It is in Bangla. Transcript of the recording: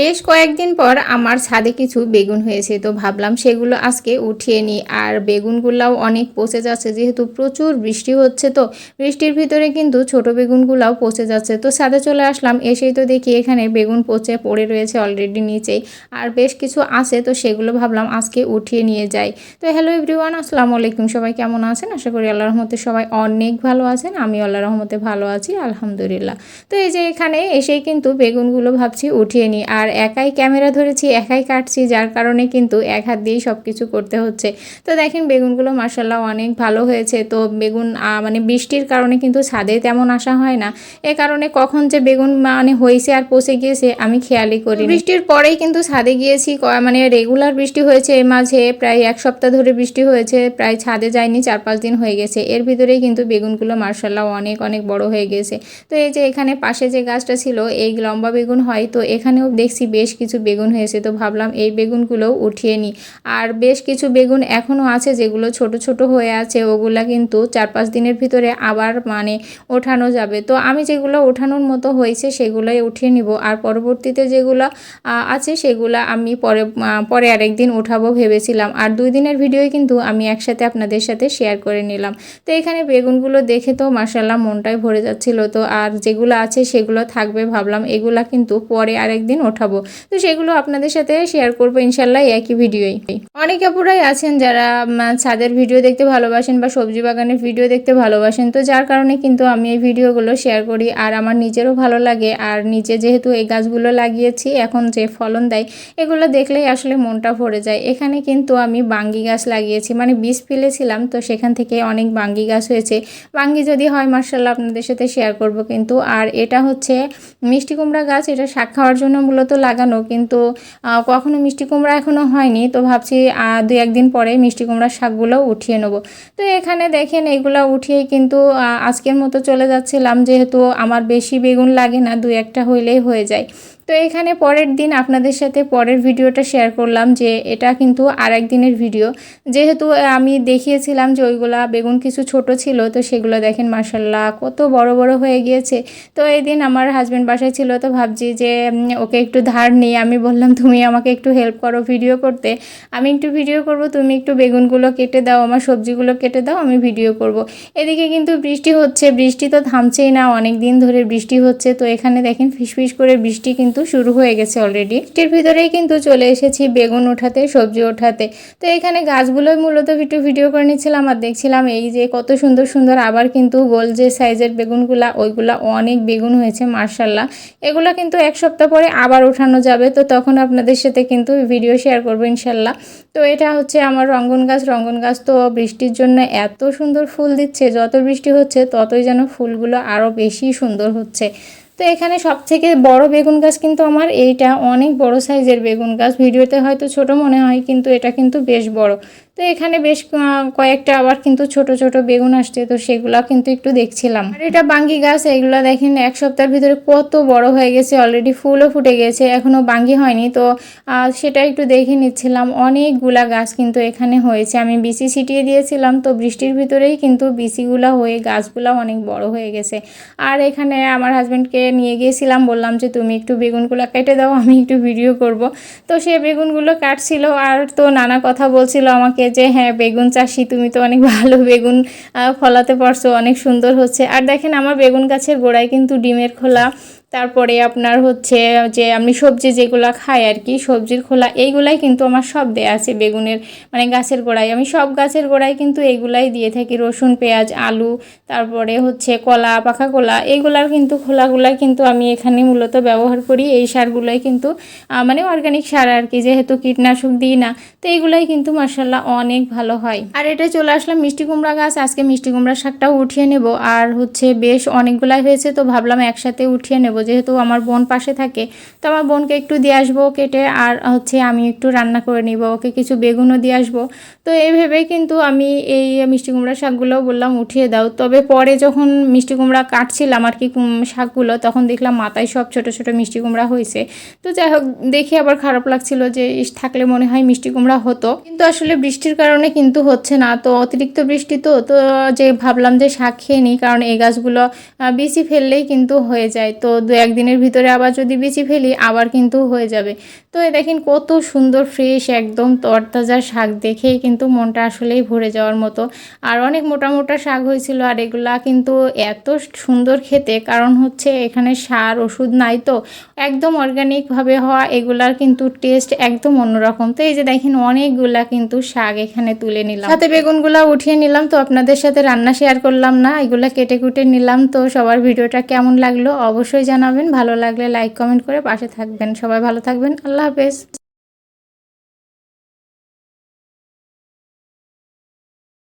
বেশ কয়েকদিন পর আমার ছাদে কিছু বেগুন হয়েছে, তো ভাবলাম সেগুলো আজকে উঠিয়ে নিই। আর বেগুনগুলাও অনেক পচে যাচ্ছে, যেহেতু প্রচুর বৃষ্টি হচ্ছে তো, বৃষ্টির ভিতরে কিন্তু ছোট বেগুনগুলাও পচে যাচ্ছে। তো ছাদে চলে আসলাম, এসেই তো দেখি এখানে বেগুন পচে পড়ে রয়েছে অলরেডি নিচেই, আর বেশ কিছু আছে তো সেগুলো ভাবলাম আজকে উঠিয়ে নিয়ে যাই। তো হ্যালো এভরিওয়ান আসসালামু আলাইকুম, সবাই কেমন আছেন? আশা করি আল্লাহ রহমতে সবাই অনেক ভালো আছেন, আমি আল্লাহ রহমতে ভালো আছি, আলহামদুলিল্লাহ। তো এই যে এখানে এসেই কিন্তু বেগুনগুলো ভাবছি উঠিয়ে নিই, আর একাই ক্যামেরা ধরেছি, একাই কাটছি, যার কারণে কিন্তু এক হাত দিয়েই সব কিছু করতে হচ্ছে। তো দেখেন বেগুনগুলো মার্শাল্লাহ অনেক ভালো হয়েছে। তো বেগুন মানে বৃষ্টির কারণে কিন্তু ছাদে তেমন আসা হয় না। এ কারণে কখন যে বেগুন মানে হয়েছে আর পচে গিয়েছে আমি খেয়ালই করি বৃষ্টির পরেই কিন্তু ছাদে গিয়েছি মানে রেগুলার বৃষ্টি হয়েছে মাঝে, প্রায় এক সপ্তাহ ধরে বৃষ্টি হয়েছে, প্রায় ছাদে যায়নি চার পাঁচ দিন হয়ে গেছে। এর ভিতরেই কিন্তু বেগুনগুলো মার্শাল্লাহ অনেক অনেক বড় হয়ে গেছে। তো এই যে এখানে পাশে যে গাছটা ছিল, এই লম্বা বেগুন হয়, তো এখানেও দেখছি বেশ কিছু বেগুন হয়েছে, তো ভাবলাম এই বেগুনগুলোও উঠিয়ে নিই। আর বেশ কিছু বেগুন এখনও আছে যেগুলো ছোট ছোট হয়ে আছে, ওগুলা কিন্তু চার পাঁচ দিনের ভিতরে আবার মানে ওঠানো যাবে। তো আমি যেগুলো ওঠানোর মতো হয়েছে সেগুলোই উঠিয়ে নিব। আর পরবর্তীতে যেগুলো আছে সেগুলো আমি পরে পরে আরেকদিন উঠাবো ভেবেছিলাম। আর দুই দিনের ভিডিওই কিন্তু আমি একসাথে আপনাদের সাথে শেয়ার করে নিলাম। তো এখানে বেগুনগুলো দেখে তো মার্শাল্লাহ মনটাই ভরে যাচ্ছিল। তো আর যেগুলো আছে সেগুলো থাকবে ভাবলাম, এগুলা কিন্তু পরে আরেকদিন ওঠাবো তো সেগুলো আপনাদের সাথে শেয়ার করব ইনশাল্লাহ একই ভিডিওই। অনেক আপুরাই আছেন যারা ছাদের ভিডিও দেখতে ভালোবাসেন বা সবজি বাগানের ভিডিও দেখতে ভালোবাসেন। তো যার কারণে কিন্তু আমি এই ভিডিওগুলো শেয়ার করি। আর আমার নিজেরও ভালো লাগে। আর নিজে যেহেতু এই গাছগুলো লাগিয়েছি, এখন যে ফলন দেয়, এগুলো দেখলেই আসলে মনটা ভরে যায়। এখানে কিন্তু আমি বাঙ্গি গাছ লাগিয়েছি। মানে বীজ ফেলেছিলাম, তো সেখান থেকে অনেক বাঙ্গি গাছ হয়েছে। বাঙ্গি যদি হয় মার্শাল্লাহ আপনাদের সাথে শেয়ার করব কিন্তু। আর এটা হচ্ছে মিষ্টি কুমড়া গাছ। এটা শাক খাওয়ার জন্য মূলত লাগানো, কিন্তু কখনো মিষ্টি কুমড়া এখনও হয়নি, তো ভাবছি দু একদিন পরে মিষ্টি কুমড়ার শাকগুলো উঠিয়ে নেব। তো এখানে দেখেন, এগুলো উঠিয়েই কিন্তু আজকের মতো চলে যাচ্ছিলাম, যেহেতু আমার বেশি বেগুন লাগে না দু একটা হইলেই হয়ে যায়। তো এখানে পরের দিন আপনাদের সাথে পরের ভিডিওটা শেয়ার করলাম যে এটা কিন্তু আর একদিনের ভিডিও যেহেতু আমি দেখিয়েছিলাম যে ওইগুলা বেগুন কিছু ছোট ছিল, তো সেগুলো দেখেন মার্শাল্লাহ কত বড় বড় হয়ে গিয়েছে। তো এই দিন আমার হাজব্যান্ড বাসায় ছিল, তো ভাবছি যে ওকে একটু ধার নিই। আমি বললাম, তুমি আমাকে একটু হেল্প করো ভিডিও করতে। আমি একটু ভিডিও করব, তুমি একটু বেগুনগুলো কেটে দাও, আমার সবজিগুলো কেটে দাও, আমি ভিডিও করব। এদিকে কিন্তু বৃষ্টি হচ্ছে, বৃষ্টি তো থামছেই না, অনেক দিন ধরে বৃষ্টি হচ্ছে। তো এখানে দেখেন ফিসফিস করে বৃষ্টি কিন্তু শুরু হয়ে গেছে অলরেডি বৃষ্টির ভিতরেই কিন্তু চলে এসেছি বেগুন ওঠাতে, সবজি ওঠাতে। তো এখানে গাছগুলোই মূলত একটু ভিডিও করে নিচ্ছিলাম আর দেখছিলাম এই যে কত সুন্দর সুন্দর আবার কিন্তু গোল যে সাইজের বেগুনগুলা, ওইগুলা অনেক বেগুন হয়েছে মার্শাল্লাহ এগুলো কিন্তু এক সপ্তাহ পরে আবার ওঠানো যাবে। তো তখন আপনাদের সাথে কিন্তু ভিডিও শেয়ার করব ইনশাল্লাহ তো এটা হচ্ছে আমার রঙ্গন গাছ। রঙ্গন গাছ তো বৃষ্টির জন্য এত সুন্দর ফুল দিচ্ছে, যত বৃষ্টি হচ্ছে ততই যেন ফুলগুলো আরও বেশি সুন্দর হচ্ছে। তো এখানে সব থেকে বড় বেগুন গাছ কিন্তু আমার এইটা, অনেক বড় সাইজের বেগুন গাছ। ভিডিওতে হয়তো ছোট মনে হয়, কিন্তু এটা কিন্তু বেশ বড়। তো এখানে বেশ কয়েকটা আবার কিন্তু ছোট ছোট বেগুন আসছে, তো সেগুলা কিন্তু একটু দেখছিলাম। আর এটা বাঙ্গি গাছ, এগুলো দেখেন, এক সপ্তাহের ভিতরে কত বড় হয়ে গেছে অলরেডি ফুলও ফুটে গেছে, এখনও বাঙ্গি হয়নি। তো সেটা একটু দেখে নিচ্ছিলাম, অনেকগুলা গাছ কিন্তু এখানে হয়েছে। আমি বিসি ছিটিয়ে দিয়েছিলাম, তো বৃষ্টির ভিতরেই কিন্তু বিসিগুলা হয়ে গাছগুলা অনেক বড় হয়ে গেছে। আর এখানে আমার হাজব্যান্ডকে নিয়ে গিয়েছিলাম, বললাম যে, তুমি একটু বেগুনগুলো কেটে দাও, আমি একটু ভিডিও করব। তো সে বেগুনগুলো কাটছিল, আর তো নানা কথা বলছিল আমাকে যে হ্যাঁ বেগুন চাষি, তুমি তো অনেক ভালো বেগুন ফলাতে পারছ, অনেক সুন্দর হচ্ছে। আর দেখেন, আমার বেগুন গাছের গোড়ায় কিন্তু ডিমের খোলা তারপরে আপনার হচ্ছে যে আমি সবজি যেগুলো খাই আর কি, সবজির খোলা, এইগুলাই কিন্তু আমার সব দেয়া আছে বেগুনের মানে গাছের গোড়ায়। আমি সব গাছের গোড়ায় কিন্তু এইগুলাই দিয়ে থাকি। রসুন, পেঁয়াজ, আলু, তারপরে হচ্ছে কলা, পাকা কলা, এইগুলার কিন্তু খোলাগুলাই কিন্তু আমি এখানে মূলত ব্যবহার করি। এই সারগুলোই কিন্তু মানে অর্গানিক সার আর কি, যেহেতু কীটনাশক দিই না, তো এইগুলাই কিন্তু মার্শাল্লাহ অনেক ভালো হয়। আর এটা চলে আসলাম মিষ্টি কুমড়া গাছ। আজকে মিষ্টি কুমড়া শাকটাও উঠিয়ে নেব। আর হচ্ছে বেশ অনেকগুলাই হয়েছে, তো ভাবলাম একসাথে উঠিয়ে নেব যেহেতু আমার বোন পাশে থাকে, তো আমার বোনকে একটু দিয়ে আসব কেটে আর হচ্ছে আমি একটু রান্না করে নিব, ওকে কিছু বেগুনও দিয়ে আসব। তো এই ভেবে কিন্তু আমি এই মিষ্টি কুমড়া শাকগুলো বললাম উঠিয়ে দাও। তবে পরে যখন মিষ্টি কুমড়া কাটছিলাম আর কি শাকগুলো, তখন দেখলাম মাথায় সব ছোট ছোট মিষ্টি কুমড়া হয়েছে তো যাই হোক, দেখে আবার খারাপ লাগছিল যে থাকলে মনে হয় মিষ্টি কুমড়া হতো। কিন্তু আসলে বৃষ্টির কারণে কিন্তু হচ্ছে না, তো অতিরিক্ত বৃষ্টি তো তো যে ভাবলাম যে শাক খেয়ে নিই, কারণ এই গাছগুলো বেশি ফেললেই কিন্তু হয়ে যায়। তো দু একদিনের ভিতরে আবার যদি বেঁচে ফেলি আবার কিন্তু হয়ে যাবে। তো এই দেখেন কত সুন্দর ফ্রেশ একদম তরতাজা শাক দেখেই কিন্তু মনটা আসলেই ভরে যাওয়ার মতো। আর অনেক মোটা মোটা শাক হয়েছিল আর এগুলা কিন্তু এত সুন্দর খেতে, কারণ হচ্ছে এখানে সার ওষুধ নাই তো। একদম অর্গানিকভাবে হওয়া এগুলার কিন্তু টেস্ট একদম অন্যরকম। তো এই যে দেখেন অনেকগুলা কিন্তু শাক এখানে তুলে নিলাম। সাথে বেগুনগুলা উঠিয়ে নিলাম তো আপনাদের সাথে রান্না শেয়ার করলাম না, এগুলা কেটে কুটে নিলাম তো সবার ভিডিওটা কেমন লাগল অবশ্যই জানাবেন, ভালো লাগলে লাইক কমেন্ট করে পাশে থাকবেন। সবাই ভালো থাকবেন আল্লাহ হাফেজ।